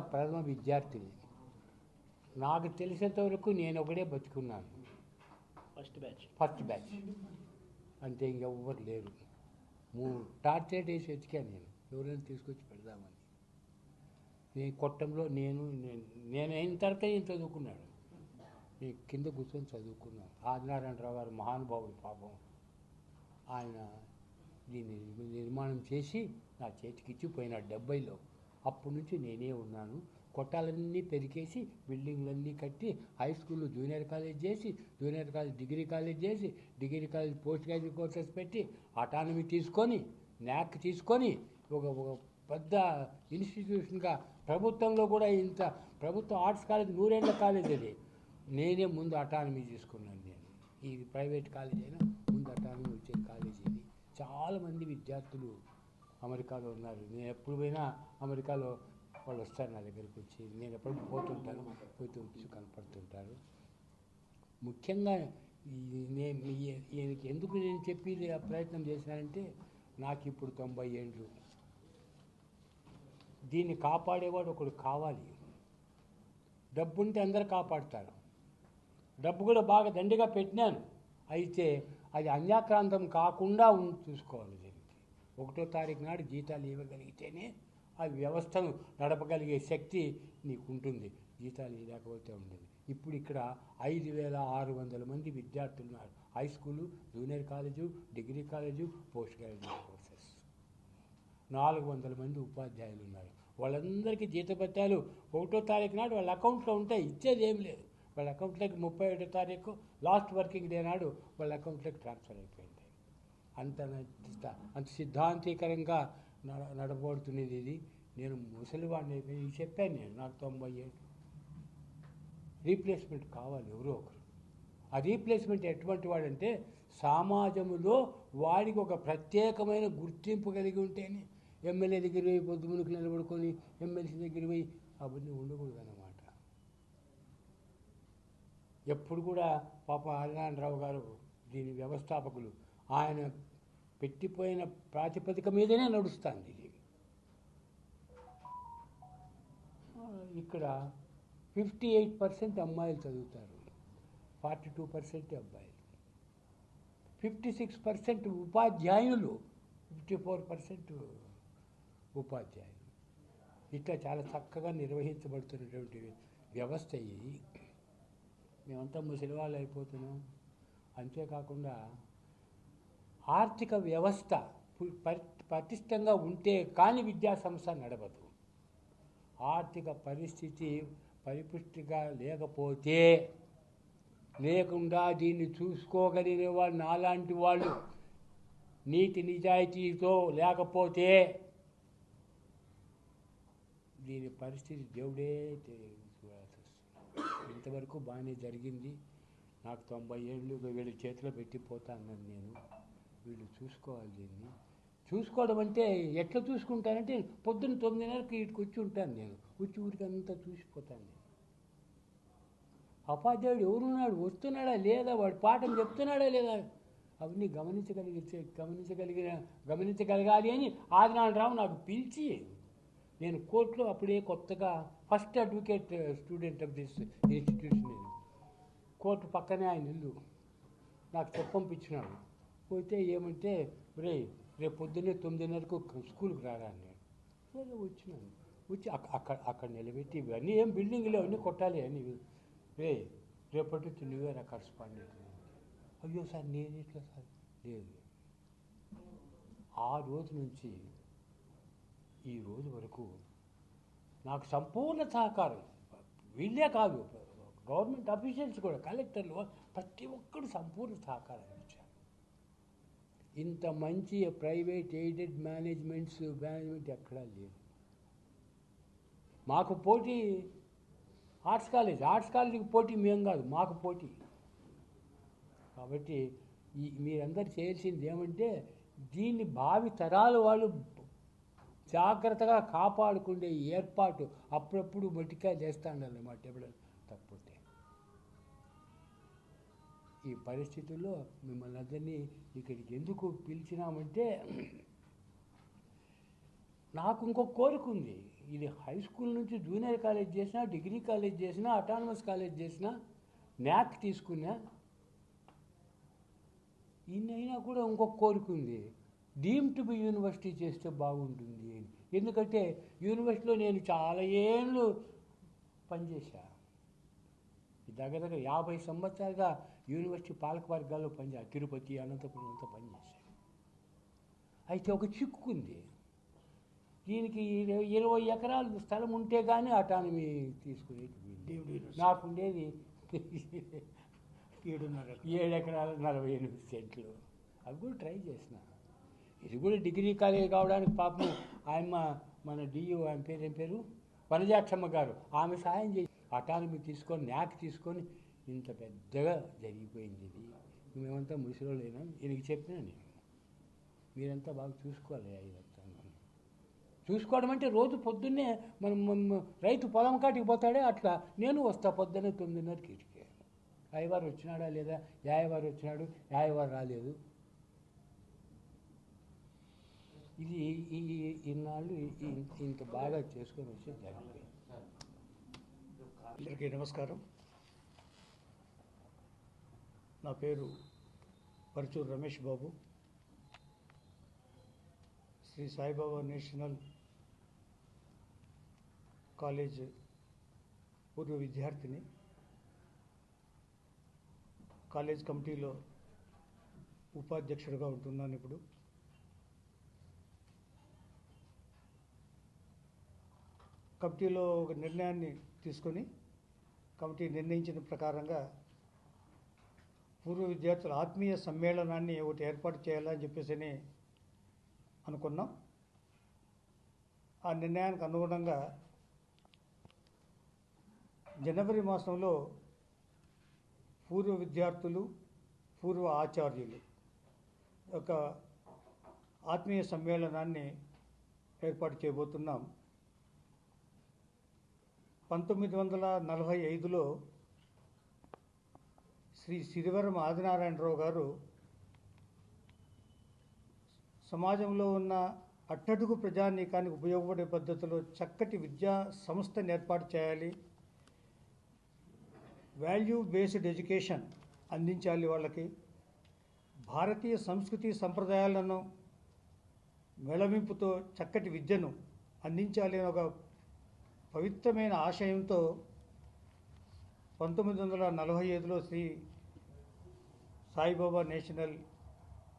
ప్రథమ విద్యార్థిని. నాకు తెలిసినంత వరకు నేను ఒకడే బతుకున్నాను. ఫస్ట్ బ్యాచ్ ఫస్ట్ బ్యాచ్ అంతే ఇంకెవ్వరు లేరు. మూడు టార్చర్ వేసి వెతికాను నేను. ఎవరైనా తీసుకొచ్చి పెడదామని. నేను కొట్టంలో నేను నేను నేను అయిన తర్వాత నేను చదువుకున్నాడు. నేను కింద కూర్చొని చదువుకున్నాను. ఆదినారాయణరావు గారు మహానుభావుడు పాపం. ఆయన దీన్ని నిర్మాణం చేసి నా చేతికి ఇచ్చి పోయినాడు డెబ్బైలో. అప్పటి నుంచి నేనే ఉన్నాను. కొట్టాలన్నీ పెరికేసి బిల్డింగ్లన్నీ కట్టి హై స్కూల్లో జూనియర్ కాలేజ్ చేసి జూనియర్ కాలేజ్ డిగ్రీ కాలేజ్ చేసి degree college post graduate courses పెట్టి అటానమీ తీసుకొని న్యాక్ తీసుకొని ఒక ఒక పెద్ద ఇన్స్టిట్యూషన్గా ప్రభుత్వంలో కూడా ఇంత ప్రభుత్వ ఆర్ట్స్ కాలేజ్ నూరేళ్ళ కాలేజ్ అది. నేనే ముందు అటానమీ తీసుకున్నాను నేను. ఇది ప్రైవేట్ కాలేజ్ అయినా ముందు అటానమీ వచ్చే కాలేజ్ ఇది. చాలామంది విద్యార్థులు అమెరికాలో ఉన్నారు. నేను ఎప్పుడు పోయినా అమెరికాలో వాళ్ళు వస్తారు నా దగ్గరికి వచ్చి. నేను ఎప్పుడు పోతుంటాను. పోతూ వచ్చి కనపడుతుంటారు. ముఖ్యంగా నేను ఈయనకి ఎందుకు నేను చెప్పి ఆ ప్రయత్నం చేశానంటే నాకు ఇప్పుడు తొంభై ఏండ్లు దీన్ని కాపాడేవాడు ఒకడు కావాలి. డబ్బు ఉంటే అందరు కాపాడుతారు. డబ్బు కూడా బాగా దండిగా పెట్టినాను అయితే అది అన్యాక్రాంతం కాకుండా ఉం- చూసుకోవాలి. ఒకటో తారీఖు నాడు జీతాలు ఇవ్వగలిగితేనే ఆ వ్యవస్థను నడపగలిగే శక్తి నీకు ఉంటుంది జీతాలు లేకపోతే ఉండదు. ఇప్పుడు ఇక్కడ ఐదు వేల ఆరు వందల మంది విద్యార్థులు ఉన్నారు. High school junior college degree college post graduate courses. నాలుగు వందల మంది ఉపాధ్యాయులు ఉన్నారు. వాళ్ళందరికీ జీతపత్యాలు ఒకటో తారీఖు నాడు వాళ్ళ అకౌంట్లో ఉంటాయి. ఇచ్చేది ఏం లేదు. వాళ్ళ అకౌంట్లోకి ముప్పై ఒకటో తారీఖు లాస్ట్ వర్కింగ్ డే నాడు వాళ్ళ అకౌంట్లోకి ట్రాన్స్ఫర్ అయిపోయింది. అంత అంత సిద్ధాంతీకరంగా నడ నడబడుతున్నది ఇది. నేను ముసలివాడిని అయిపోయి చెప్పాను నేను నాకు తొంభై ఏళ్ళు. రీప్లేస్మెంట్ కావాలి ఎవరో ఒకరు. ఆ రీప్లేస్మెంట్ ఎటువంటి వాడంటే సమాజంలో వాడికి ఒక ప్రత్యేకమైన గుర్తింపు కలిగి ఉంటేనే ఎమ్మెల్యే దగ్గర పోయి పొద్దుమునుకు నిలబడుకొని ఎమ్మెల్సీ దగ్గర పోయి అవన్నీ ఉండకూడదు అన్నమాట ఎప్పుడు కూడా పాప హరినారాయణరావు గారు దీని వ్యవస్థాపకులు ఆయన పెట్టిపోయిన ప్రాతిపదిక మీదనే నడుస్తుంది ఇది. ఇక్కడ ఫిఫ్టీ ఎయిట్ పర్సెంట్ అమ్మాయిలు చదువుతారు. ఫార్టీ టూ పర్సెంట్ అబ్బాయిలు. ఫిఫ్టీ సిక్స్ పర్సెంట్ ఉపాధ్యాయులు. ఫిఫ్టీ ఫోర్ పర్సెంట్ ఉపాధ్యాయులు. ఇట్లా చాలా చక్కగా నిర్వహించబడుతున్నటువంటి వ్యవస్థ ఇది. మేమంతా ముసలి వాళ్ళు అయిపోతున్నాం. అంతేకాకుండా ఆర్థిక వ్యవస్థ పటిష్టంగా ఉంటే కానీ విద్యా సంస్థ నడవదు. ఆర్థిక పరిస్థితి పరిపుష్టిగా లేకపోతే లేకుండా దీన్ని చూసుకోగలిగిన వాళ్ళు నాలాంటి వాళ్ళు నీతి నిజాయితీతో లేకపోతే దీని పరిస్థితి దేవుడే చూడాల్సి వస్తుంది ఇంతవరకు బాగానే జరిగింది. నాకు తొంభై ఏళ్ళు వీళ్ళ చేతిలో పెట్టిపోతాను నేను. వీళ్ళు చూసుకోవాలి దీన్ని. చూసుకోవడం అంటే ఎట్లా చూసుకుంటానంటే పొద్దున్న తొమ్మిదిన్నరకి ఇటుకు వచ్చి ఉంటాను నేను. వచ్చి ఊరికి అంతా చూసిపోతాను నేను. ఉపాధ్యాయుడు ఎవరున్నాడు? వస్తున్నాడా లేదా? వాడు పాఠం చెప్తున్నాడా లేదా? అవన్నీ గమనించగలిగితే గమనించగలిగిన గమనించగలగాలి అని ఆదినారావు నాకు పిలిచి నేను కోర్టులో అప్పుడే కొత్తగా first advocate student of this institution నేను. కోర్టు పక్కనే ఆయన ఇల్లు. నాకు చెప్పంపించినాడు. పోతే ఏమంటే రే రేపు పొద్దున్నే తొమ్మిదిన్నరకు స్కూల్కి రారా అన్నాడు సరే వచ్చినాను వచ్చి అక్కడ అక్కడ నిలబెట్టి ఇవన్నీ ఏం బిల్డింగ్లు అవన్నీ కొట్టాలి అని. రే రేపటి నుంచి నువ్వే నా కరస్పాండెంట్ అయ్యో సార్ నేను ఇట్లా సార్? లేదు. ఆ రోజు నుంచి ఈ రోజు వరకు నాకు సంపూర్ణ సహకారం వీళ్ళే కాదు గవర్నమెంట్ అఫీషియల్స్ కూడా కలెక్టర్లు ప్రతి ఒక్కరు సంపూర్ణ సహకారం. ఇంత మంచి ప్రైవేట్ ఎయిడెడ్ మేనేజ్మెంట్స్ మేనేజ్మెంట్ ఎక్కడా లేదు. మాకు పోటీ ఆర్ట్స్ కాలేజ్ ఆర్ట్స్ కాలేజీకి పోటీ మేము కాదు మాకు పోటీ. కాబట్టి ఈ మీరందరూ చేయాల్సింది ఏమంటే దీన్ని భావి తరాల వాళ్ళు జాగ్రత్తగా కాపాడుకునే ఏర్పాటు అప్పుడప్పుడు మట్టికాయ చేస్తా ఉండాలన్నమాట ఎప్పుడైనా తప్పు ఈ పరిస్థితుల్లో మిమ్మల్ని అందరినీ ఇక్కడికి ఎందుకు పిలిచినామంటే నాకు ఇంకొక కోరిక ఉంది. ఇది హై స్కూల్ నుంచి జూనియర్ కాలేజ్ చేసినా డిగ్రీ కాలేజ్ చేసినా అటానమస్ కాలేజ్ చేసినా న్యాక్ తీసుకున్నా ఇన్నైనా కూడా ఇంకొక కోరిక ఉంది. డీమ్ బి యూనివర్సిటీ చేస్తే బాగుంటుంది అని. ఎందుకంటే యూనివర్సిటీలో నేను చాలా ఏళ్ళు పనిచేశా. దగ్గర దగ్గర యాభై సంవత్సరాలుగా యూనివర్సిటీ పాలక వర్గాల్లో పనిచేసా తిరుపతి అనంతపురం అంతా పనిచేశాను అయితే ఒక చిక్కుంది దీనికి ఇరవై ఇరవై ఎకరాలు స్థలం ఉంటే కానీ అటానమీ తీసుకునేది. నాకుండేది ఏడున్నర ఏడు ఎకరాలు నలభై ఎనిమిది సెంట్లు. అవి కూడా ట్రై చేసిన. ఇది కూడా డిగ్రీ కాలేజ్ కావడానికి పాపం ఆయమ్మ మన డియు ఆయన పేరు ఏం పేరు? వనజాక్షమ్మ గారు. ఆమె సాయం చేసి అటానమీ తీసుకొని న్యాక్ తీసుకొని ఇంత పెద్దగా జరిగిపోయింది ఇది. మేమంతా ముసిలోళ్ళైనా ఈయనకి చెప్పినా నేను. మీరంతా బాగా చూసుకోవాలి ఇదంతా చూసుకోవడం అంటే రోజు పొద్దున్నే మనం రైతు పొలం కాటికి పోతాడే అట్లా. నేను వస్తా పొద్దున్నే తొమ్మిదిన్నరకి ఇటుకే. అయ్యవారు వచ్చినాడా లేదా? యాయవారు వచ్చినాడు? యాయవారు రాలేదు. ఇది ఈ ఇన్నాళ్ళు ఇంత బాగా చేసుకొని వచ్చి జరిగింది. అందరికీ నమస్కారం. నా పేరు పరచూరు రమేష్ బాబు. శ్రీ సాయిబాబా నేషనల్ కాలేజ్ పూర్వ విద్యార్థిని. కాలేజ్ కమిటీలో ఉపాధ్యక్షుడిగా ఉంటున్నాను ఇప్పుడు. కమిటీలో ఒక నిర్ణయాన్ని తీసుకొని కమిటీ నిర్ణయించిన ప్రకారంగా పూర్వ విద్యార్థుల ఆత్మీయ సమ్మేళనాన్ని ఒకటి ఏర్పాటు చేయాలని చెప్పేసి అని అనుకున్నాం. ఆ నిర్ణయానికి అనుగుణంగా జనవరి మాసంలో పూర్వ విద్యార్థులు పూర్వ ఆచార్యులు ఒక ఆత్మీయ సమ్మేళనాన్ని ఏర్పాటు చేయబోతున్నాం. పంతొమ్మిది వందల నలభై ఐదులో శ్రీ సిరివరం ఆదినారాయణరావు గారు సమాజంలో ఉన్న అట్టడుగు ప్రజానీకానికి ఉపయోగపడే పద్ధతిలో చక్కటి విద్యా సంస్థను ఏర్పాటు చేయాలి. వాల్యూ బేస్డ్ ఎడ్యుకేషన్ అందించాలి వాళ్ళకి. భారతీయ సంస్కృతి సంప్రదాయాలను మెళవింపుతో చక్కటి విద్యను అందించాలి అనే ఒక పవిత్రమైన ఆశయంతో పంతొమ్మిది వందల నలభై ఐదులో శ్రీ సాయిబాబా నేషనల్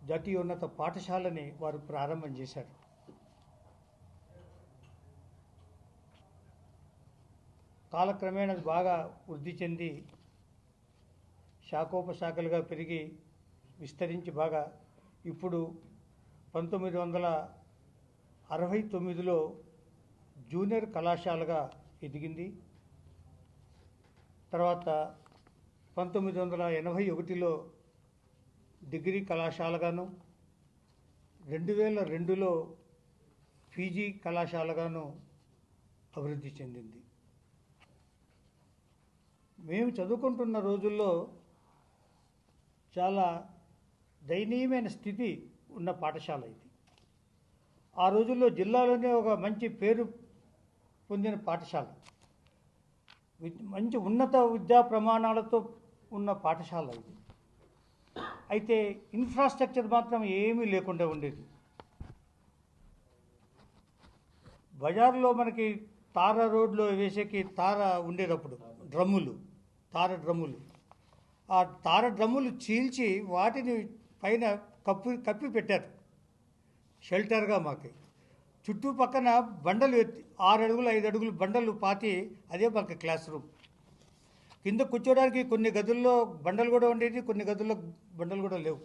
జాతీయోన్నత పాఠశాలని వారు ప్రారంభం చేశారు. కాలక్రమేణా బాగా వృద్ధి చెంది శాఖోపశాఖలుగా పెరిగి విస్తరించి బాగా ఇప్పుడు పంతొమ్మిది వందల అరవై తొమ్మిదిలో జూనియర్ కళాశాలగా ఎదిగింది. తర్వాత పంతొమ్మిది వందల ఎనభై ఒకటిలో డిగ్రీ కళాశాలగాను రెండు వేల రెండులో పీజీ కళాశాలగాను అభివృద్ధి చెందింది. మేము చదువుకుంటున్న రోజుల్లో చాలా దయనీయమైన స్థితి ఉన్న పాఠశాల ఇది. ఆ రోజుల్లో జిల్లాలోనే ఒక మంచి పేరు పొందిన పాఠశాల. మంచి ఉన్నత విద్యా ప్రమాణాలతో ఉన్న పాఠశాల ఇది. అయితే ఇన్ఫ్రాస్ట్రక్చర్ మాత్రం ఏమీ లేకుండా ఉండేది. బజార్లో మనకి తార రోడ్లో వేసేకి తార ఉండేటప్పుడు డ్రమ్ములు తార డ్రమ్ములు. ఆ తార డ్రమ్ములు చీల్చి వాటిని పైన కప్పి కప్పి పెట్టారు. షెల్టర్గా మాకు. చుట్టుపక్కన బండలు ఎత్తి ఆరు అడుగులు ఐదు అడుగులు బండలు పాతి అదే మాకు క్లాస్ రూమ్. కింద కూర్చోడానికి కొన్ని గదుల్లో బండలు కూడా ఉండేవి కొన్ని గదుల్లో బండలు కూడా లేవు.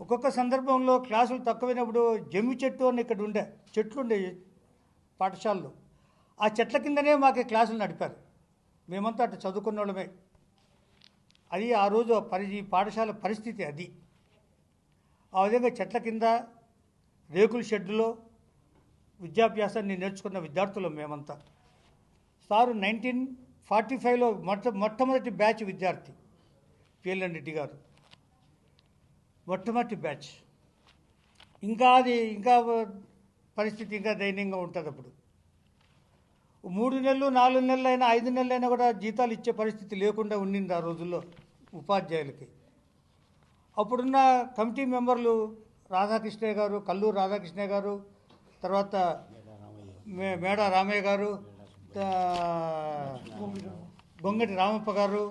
ఒక్కొక్క సందర్భంలో క్లాసులు తక్కువైనప్పుడు జమ్మి చెట్టు అని ఇక్కడ ఉండే చెట్లు ఉండేవి పాఠశాలలో. ఆ చెట్ల కిందనే మాకు క్లాసులు నడిపారు. మేమంతా అటు చదువుకున్న వాళ్ళమే అది ఆ రోజు పరి ఈ పాఠశాల పరిస్థితి అది. ఆ విధంగా చెట్ల కింద రేకుల షెడ్డులో విద్యాభ్యాసాన్ని నేర్చుకున్న విద్యార్థులం మేమంతా. సారు నైన్టీన్ ఫార్టీ ఫైవ్లో మొట్ట మొట్టమొదటి బ్యాచ్ విద్యార్థి పిఎల్ఎన్ రెడ్డి గారు. మొట్టమొదటి బ్యాచ్. ఇంకా అది ఇంకా పరిస్థితి ఇంకా దయనీయంగా ఉంటుంది అప్పుడు. మూడు నెలలు నాలుగు నెలలు అయినా ఐదు నెలలు అయినా కూడా జీతాలు ఇచ్చే పరిస్థితి లేకుండా ఉండింది ఆ రోజుల్లో ఉపాధ్యాయులకి. అప్పుడున్న కమిటీ మెంబర్లు రాధాకృష్ణయ్య గారు కల్లూరు రాధాకృష్ణయ్య గారు తర్వాత మే మేడ రామయ్య గారు గొంగటి రామప్ప గారు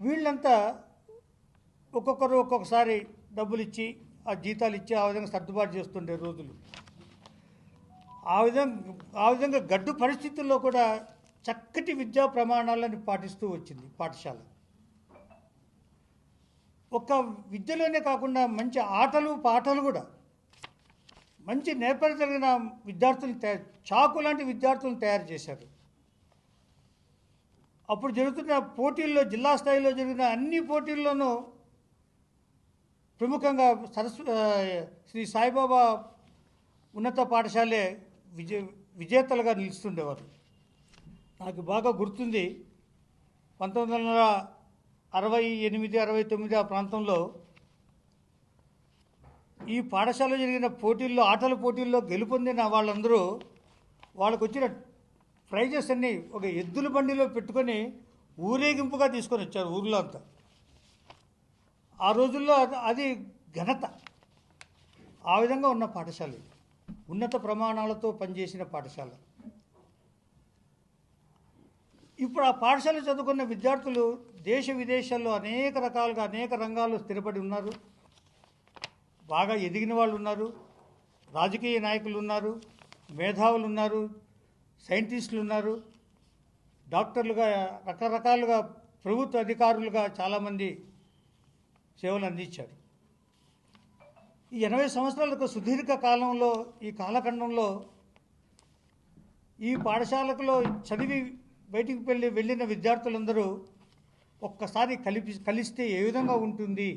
వీళ్ళంతా ఒక్కొక్కరు ఒక్కొక్కసారి డబ్బులు ఇచ్చి ఆ జీతాలు ఇచ్చి ఆ విధంగా సర్దుబాటు చేస్తుండే రోజులు. ఆ విధంగా ఆ విధంగా గడ్డు పరిస్థితుల్లో కూడా చక్కటి విద్యా ప్రమాణాలను పాటిస్తూ వచ్చింది పాఠశాల. ఒక్క విద్యలోనే కాకుండా మంచి ఆటలు పాటలు కూడా మంచి నేపథ్యం కలిగిన విద్యార్థులు చాకు లాంటి విద్యార్థులను తయారు చేశారు. అప్పుడు జరుగుతున్న పోటీల్లో జిల్లా స్థాయిలో జరిగిన అన్ని పోటీల్లోనూ ప్రముఖంగా సరస్వ శ్రీ సాయిబాబా ఉన్నత పాఠశాలే విజయ విజేతలుగా నిలుస్తుండేవారు. నాకు బాగా గుర్తుంది పంతొమ్మిది వందల అరవై ఎనిమిది అరవై తొమ్మిది ఆ ప్రాంతంలో ఈ పాఠశాలలో జరిగిన పోటీల్లో ఆటల పోటీల్లో గెలుపొందిన వాళ్ళందరూ వాళ్ళకు వచ్చిన ప్రైజెస్ అన్నీ ఒక ఎద్దుల బండిలో పెట్టుకొని ఊరేగింపుగా తీసుకొని వచ్చారు ఊర్లో అంతా. ఆ రోజుల్లో అది- అది ఘనత. ఆ విధంగా ఉన్న పాఠశాల ఉన్నత ప్రమాణాలతో పనిచేసిన పాఠశాల. ఇప్పుడు ఆ పాఠశాల చదువుకున్న విద్యార్థులు దేశ విదేశాల్లో అనేక రకాలుగా అనేక రంగాల్లో స్థిరపడి ఉన్నారు. బాగా ఎదిగిన వాళ్ళు ఉన్నారు. రాజకీయ నాయకులు ఉన్నారు. మేధావులు ఉన్నారు సైంటిస్టులు ఉన్నారు డాక్టర్లుగా రకరకాలుగా ప్రభుత్వ అధికారులుగా చాలామంది సేవలు అందించారు. ఈ ఎనభై సంవత్సరాలకు సుదీర్ఘ కాలంలో ఈ కాలఖండంలో ఈ పాఠశాలకులో చదివి బయటికి వెళ్ళి వెళ్ళిన విద్యార్థులందరూ ఒక్కసారి కలిపి కలిస్తే ఏ విధంగా ఉంటుంది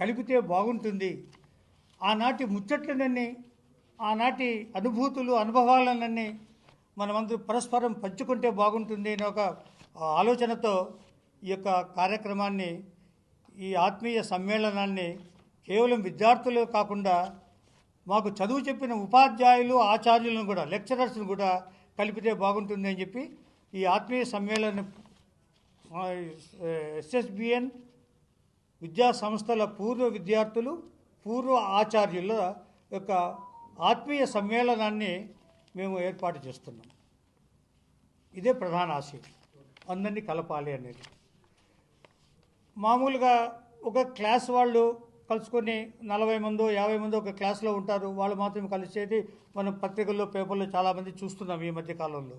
కలిపితే బాగుంటుంది ఆనాటి ముచ్చట్లనన్నీ ఆనాటి అనుభూతులు అనుభవాలన్నీ మనమందరూ పరస్పరం పంచుకుంటే బాగుంటుంది అనే ఒక ఆలోచనతో ఈ యొక్క కార్యక్రమాన్ని ఈ ఆత్మీయ సమ్మేళనాన్ని కేవలం విద్యార్థులు కాకుండా మాకు చదువు చెప్పిన ఉపాధ్యాయులు ఆచార్యులను కూడా లెక్చరర్స్ను కూడా కలిపితే బాగుంటుంది అని చెప్పి ఈ ఆత్మీయ సమ్మేళనం ఎస్ఎస్బిఎన్ విద్యా సంస్థల పూర్వ విద్యార్థులు పూర్వ ఆచార్యుల యొక్క ఆత్మీయ సమ్మేళనాన్ని మేము ఏర్పాటు చేస్తున్నాం. ఇదే ప్రధాన ఆశయం. అందరినీ కలపాలి అనేది. మామూలుగా ఒక క్లాస్ వాళ్ళు కలుసుకొని నలభై మందో యాభై మందో ఒక క్లాస్లో ఉంటారు. వాళ్ళు మాత్రం కలిసేది మనం పత్రికల్లో పేపర్లో చాలామంది చూస్తున్నాం ఈ మధ్య కాలంలో.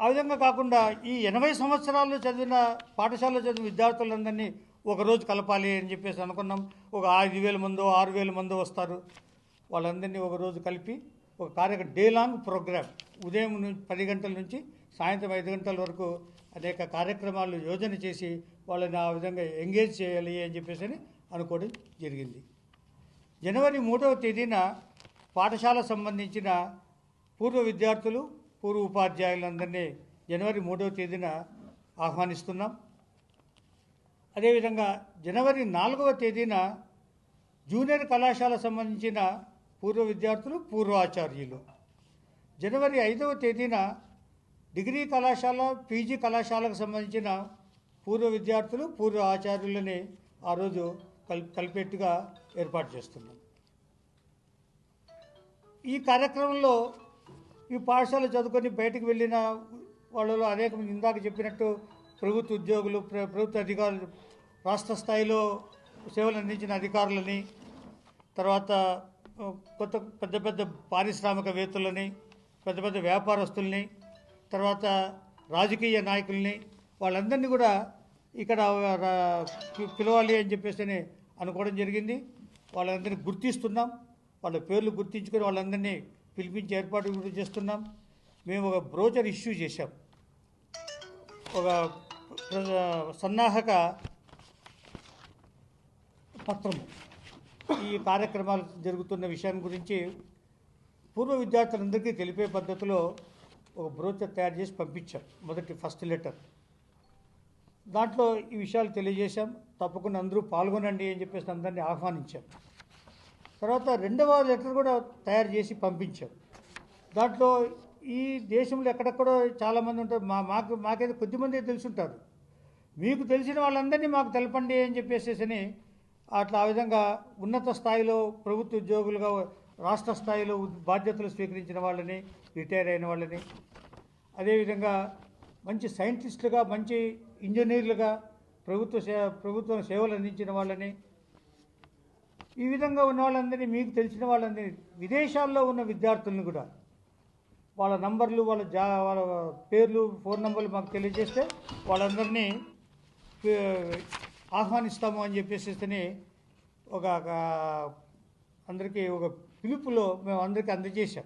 ఆ విధంగా కాకుండా ఈ ఎనభై సంవత్సరాల్లో చదివిన పాఠశాలలో చదివిన విద్యార్థులందరినీ ఒకరోజు కలపాలి అని చెప్పేసి అనుకున్నాం. ఒక ఐదు వేల మందో ఆరు వేల మందో వస్తారు. వాళ్ళందరినీ ఒకరోజు కలిపి ఒక కార్యక్రమం డే లాంగ్ ప్రోగ్రామ్ ఉదయం నుంచి పది గంటల నుంచి సాయంత్రం ఐదు గంటల వరకు అనేక కార్యక్రమాలు యోజన చేసి వాళ్ళని ఆ విధంగా ఎంగేజ్ చేయాలి అని చెప్పేసి అని అనుకోవడం జరిగింది. జనవరి మూడవ తేదీన పాఠశాల సంబంధించిన పూర్వ విద్యార్థులు పూర్వ ఉపాధ్యాయులందరినీ జనవరి మూడవ తేదీన ఆహ్వానిస్తున్నాం. అదేవిధంగా జనవరి నాలుగవ తేదీన జూనియర్ కళాశాల సంబంధించిన పూర్వ విద్యార్థులు పూర్వ ఆచార్యులు. జనవరి ఐదవ తేదీన డిగ్రీ కళాశాల పీజీ కళాశాలకు సంబంధించిన పూర్వ విద్యార్థులు పూర్వ ఆచార్యులని ఆ రోజు కల్ కలిపేట్టుగా ఏర్పాటు చేస్తున్నాం. ఈ కార్యక్రమంలో ఈ పాఠశాల చదువుకొని బయటకు వెళ్ళిన వాళ్ళలో అనేక ఇందాక చెప్పినట్టు ప్రభుత్వ ఉద్యోగులు ప్ర ప్రభుత్వ అధికారులు రాష్ట్ర స్థాయిలో సేవలు అందించిన అధికారులని తర్వాత కొత్త పెద్ద పెద్ద పారిశ్రామికవేత్తలని పెద్ద పెద్ద వ్యాపారస్తుల్ని తర్వాత రాజకీయ నాయకుల్ని వాళ్ళందరినీ కూడా ఇక్కడ పిలవాలి అని చెప్పేసి అనుకోవడం జరిగింది. వాళ్ళందరినీ గుర్తిస్తున్నాం. వాళ్ళ పేర్లు గుర్తించుకొని వాళ్ళందరినీ పిలిపించి ఏర్పాటు కూడా చేస్తున్నాం. మేము ఒక బ్రోచర్ ఇష్యూ చేశాం. ఒక సన్నాహక పత్రము ఈ కార్యక్రమాలు జరుగుతున్న విషయాన్ని గురించి పూర్వ విద్యార్థులందరికీ తెలిపే పద్ధతిలో ఒక బ్రోచర్ తయారు చేసి పంపించాం. మొదటి ఫస్ట్ లెటర్. దాంట్లో ఈ విషయాలు తెలియజేశాం. తప్పకుండా అందరూ పాల్గొనండి అని చెప్పేసి అందరినీ ఆహ్వానించాం. తర్వాత రెండవ లెటర్ కూడా తయారు చేసి పంపించాం. దాంట్లో ఈ దేశంలో ఎక్కడెక్కడో చాలామంది ఉంటారు. మా మాకు మాకైతే కొద్దిమంది తెలుసుంటారు మీకు తెలిసిన వాళ్ళందరినీ మాకు తెలపండి అని చెప్పేసేసి అట్లా ఆ విధంగా ఉన్నత స్థాయిలో ప్రభుత్వ ఉద్యోగులుగా రాష్ట్ర స్థాయిలో బాధ్యతలు స్వీకరించిన వాళ్ళని రిటైర్ అయిన వాళ్ళని. అదేవిధంగా మంచి సైంటిస్టులుగా మంచి ఇంజనీర్లుగా ప్రభుత్వ సే ప్రభుత్వం సేవలు అందించిన వాళ్ళని. ఈ విధంగా ఉన్న వాళ్ళందరినీ మీకు తెలిసిన వాళ్ళందరినీ విదేశాల్లో ఉన్న విద్యార్థులను కూడా వాళ్ళ నంబర్లు వాళ్ళ జా వాళ్ళ పేర్లు ఫోన్ నంబర్లు మాకు తెలియజేస్తే వాళ్ళందరినీ ఆహ్వానిస్తాము అని చెప్పేసి ఒక ఒక అందరికీ ఒక పిలుపులో మేము అందరికీ అందజేశాం.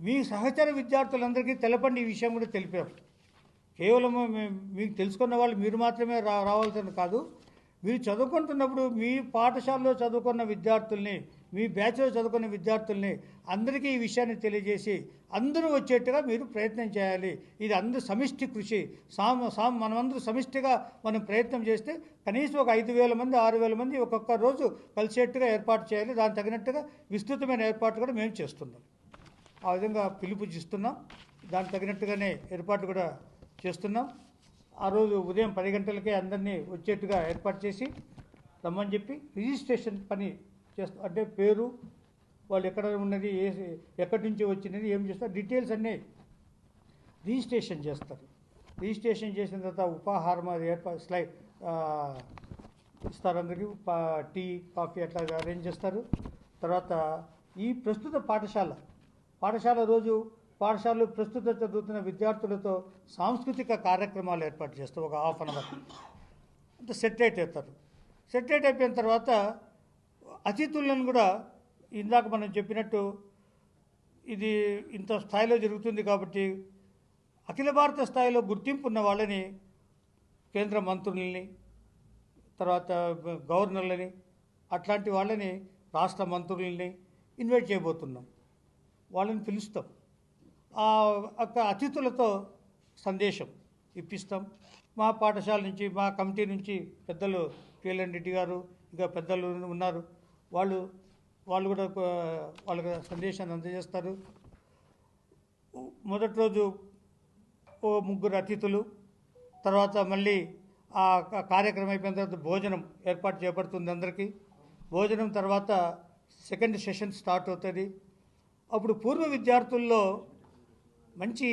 మీ సహచర విద్యార్థులందరికీ తెలపండి ఈ విషయం కూడా తెలిపాం. కేవలం మేము మీకు తెలుసుకున్న వాళ్ళు మీరు మాత్రమే రా రావాల్సింది కాదు మీరు చదువుకుంటున్నప్పుడు మీ పాఠశాలలో చదువుకున్న విద్యార్థుల్ని మీ బ్యాచ్లో చదువుకున్న విద్యార్థుల్ని అందరికీ ఈ విషయాన్ని తెలియజేసి అందరూ వచ్చేట్టుగా మీరు ప్రయత్నం చేయాలి. ఇది అందరూ సమిష్టి కృషి. సామ సామ మనమందరూ సమిష్టిగా మనం ప్రయత్నం చేస్తే కనీసం ఒక ఐదు వేల మంది ఆరు వేల మంది ఒక్కొక్క రోజు కలిసేట్టుగా ఏర్పాటు చేయాలి. దానికి తగినట్టుగా విస్తృతమైన ఏర్పాటు కూడా మేము చేస్తున్నాం. ఆ విధంగా పిలుపు ఇస్తున్నాం దానికి తగినట్టుగానే ఏర్పాటు కూడా చేస్తున్నాం. ఆ రోజు ఉదయం పది గంటలకే అందరినీ వచ్చేట్టుగా ఏర్పాటు చేసి రమ్మని చెప్పి రిజిస్ట్రేషన్ పని చేస్తా అంటే పేరు వాళ్ళు ఎక్కడ ఉన్నది ఏ ఎక్కడి నుంచి వచ్చినది ఏం చేస్తారు డీటెయిల్స్ అన్నీ రిజిస్ట్రేషన్ చేస్తారు. రిజిస్ట్రేషన్ చేసిన తర్వాత ఉపాహారం అది ఏర్పాటు స్లై ఇస్తారు అందరికీ టీ కాఫీ అట్లా అరేంజ్ చేస్తారు. తర్వాత ఈ ప్రస్తుత పాఠశాల పాఠశాల రోజు పాఠశాలలో ప్రస్తుత చదువుతున్న విద్యార్థులతో సాంస్కృతిక కార్యక్రమాలు ఏర్పాటు చేస్తారు ఒక హాఫ్ అన్ అవర్. అంటే సెటిలైట్ అవుతారు. సెటిలైట్ అయిపోయిన తర్వాత అతిథులను కూడా ఇందాక మనం చెప్పినట్టు ఇది ఇంత స్థాయిలో జరుగుతుంది కాబట్టి అఖిల భారత స్థాయిలో గుర్తింపు ఉన్న వాళ్ళని కేంద్ర మంత్రుల్ని తర్వాత గవర్నర్లని అట్లాంటి వాళ్ళని రాష్ట్ర మంత్రుల్ని ఇన్వైట్ చేయబోతున్నాం. వాళ్ళని పిలుస్తాం. ఆ యొక్క అతిథులతో సందేశం ఇప్పిస్తాం. మా పాఠశాల నుంచి మా కమిటీ నుంచి పెద్దలు పిఎల్ఎన్ రెడ్డి గారు ఇంకా పెద్దలు ఉన్నారు. వాళ్ళు వాళ్ళు కూడా వాళ్ళకి సందేశాన్ని అందజేస్తారు. మొదటి రోజు ఓ ముగ్గురు అతిథులు తర్వాత మళ్ళీ ఆ కార్యక్రమం అయిపోయిన తర్వాత భోజనం ఏర్పాటు చేయబడుతుంది అందరికీ. భోజనం తర్వాత సెకండ్ సెషన్ స్టార్ట్ అవుతుంది. అప్పుడు పూర్వ విద్యార్థుల్లో మంచి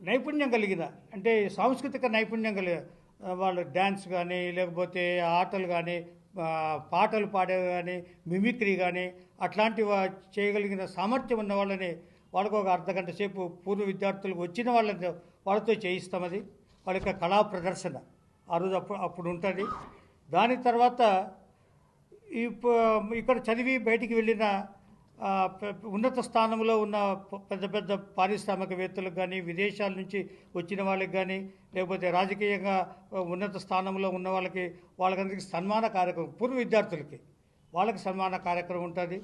నైపుణ్యం కలిగిన అంటే సాంస్కృతిక నైపుణ్యం కలిగిన వాళ్ళు డ్యాన్స్ కానీ లేకపోతే ఆటలు కానీ పాటలు పాడే కానీ మిమిక్రీ కానీ అట్లాంటి చేయగలిగిన సామర్థ్యం ఉన్న వాళ్ళని వాళ్ళకు ఒక అర్ధ గంట సేపు పూర్వ విద్యార్థులకు వచ్చిన వాళ్ళని వాళ్ళతో చేయిస్తాం అది వాళ్ళ యొక్క కళా ప్రదర్శన ఆ రోజు అప్పుడు అప్పుడు ఉంటుంది. దాని తర్వాత ఇప్పుడు ఇక్కడ చదివి బయటికి వెళ్ళిన ఉన్నత స్థానంలో ఉన్న పెద్ద పెద్ద పారిశ్రామికవేత్తలకు కానీ విదేశాల నుంచి వచ్చిన వాళ్ళకి కానీ లేకపోతే రాజకీయంగా ఉన్నత స్థానంలో ఉన్న వాళ్ళకి వాళ్ళకందరికీ సన్మాన కార్యక్రమం పూర్వ విద్యార్థులకి వాళ్ళకి సన్మాన కార్యక్రమం ఉంటుంది.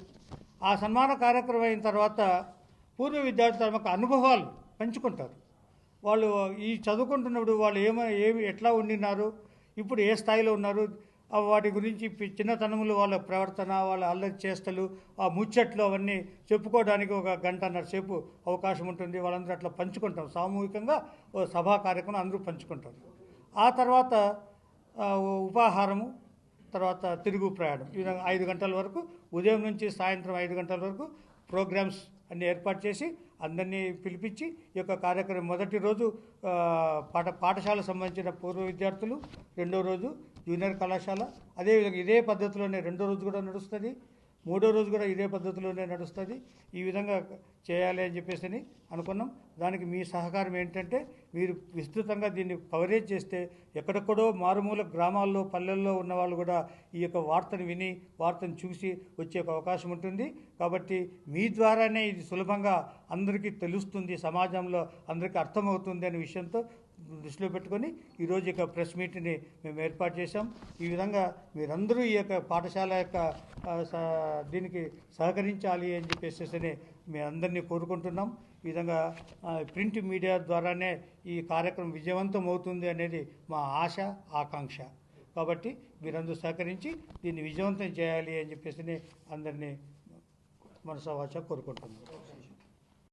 ఆ సన్మాన కార్యక్రమం అయిన తర్వాత పూర్వ విద్యార్థులు తమకు అనుభవాలు పంచుకుంటారు. వాళ్ళు ఈ చదువుకుంటున్నప్పుడు వాళ్ళు ఏమ ఏమి ఎట్లా ఉండినారు ఇప్పుడు ఏ స్థాయిలో ఉన్నారు వాటి గురించి పి- వాళ్ళ ప్రవర్తన వాళ్ళ అల్లరి చేష్టలు ఆ ముచ్చట్లు అవన్నీ చెప్పుకోవడానికి ఒక గంటన్నర సేపు అవకాశం ఉంటుంది. వాళ్ళందరూ అట్లా పంచుకుంటాం. సామూహికంగా ఓ సభా కార్యక్రమం అందరూ పంచుకుంటారు ఆ తర్వాత ఉపాహారము తర్వాత తిరుగు ప్రయాణం. ఈ విధంగా ఐదు గంటల వరకు ఉదయం నుంచి సాయంత్రం ఐదు గంటల వరకు ప్రోగ్రామ్స్ అన్ని ఏర్పాటు చేసి అందరినీ పిలిపించి ఈ యొక్క కార్యక్రమం మొదటి రోజు పాఠ పాఠశాలకు సంబంధించిన పూర్వ విద్యార్థులు రెండో రోజు జూనియర్ కళాశాల. అదేవిధంగా ఇదే పద్ధతిలోనే రెండో రోజు కూడా నడుస్తుంది. మూడో రోజు కూడా ఇదే పద్ధతిలోనే నడుస్తుంది. ఈ విధంగా చేయాలి అని చెప్పేసి అనుకున్నాం. దానికి మీ సహకారం ఏంటంటే మీరు విస్తృతంగా దీన్ని కవరేజ్ చేస్తే ఎక్కడెక్కడో మారుమూల గ్రామాల్లో పల్లెల్లో ఉన్న వాళ్ళు కూడా ఈ యొక్క వార్తను విని వార్తను చూసి వచ్చే ఒక అవకాశం ఉంటుంది. కాబట్టి మీ ద్వారానే ఇది సులభంగా అందరికీ తెలుస్తుంది సమాజంలో అందరికీ అర్థమవుతుంది అనే విషయంతో దృష్టిలో పెట్టుకొని ఈరోజు యొక్క ప్రెస్ మీట్ని మేము ఏర్పాటు చేశాం. ఈ విధంగా మీరందరూ ఈ యొక్క పాఠశాల యొక్క దీనికి సహకరించాలి అని చెప్పేసి మీ అందరినీ కోరుకుంటున్నాం. ఈ విధంగా ప్రింట్ మీడియా ద్వారానే ఈ కార్యక్రమం విజయవంతం అవుతుంది అనేది మా ఆశ ఆకాంక్ష. కాబట్టి మీరందరూ సహకరించి దీన్ని విజయవంతం చేయాలి అని చెప్పేసి అందరినీ మనసా వాచ కోరుకుంటున్నాం.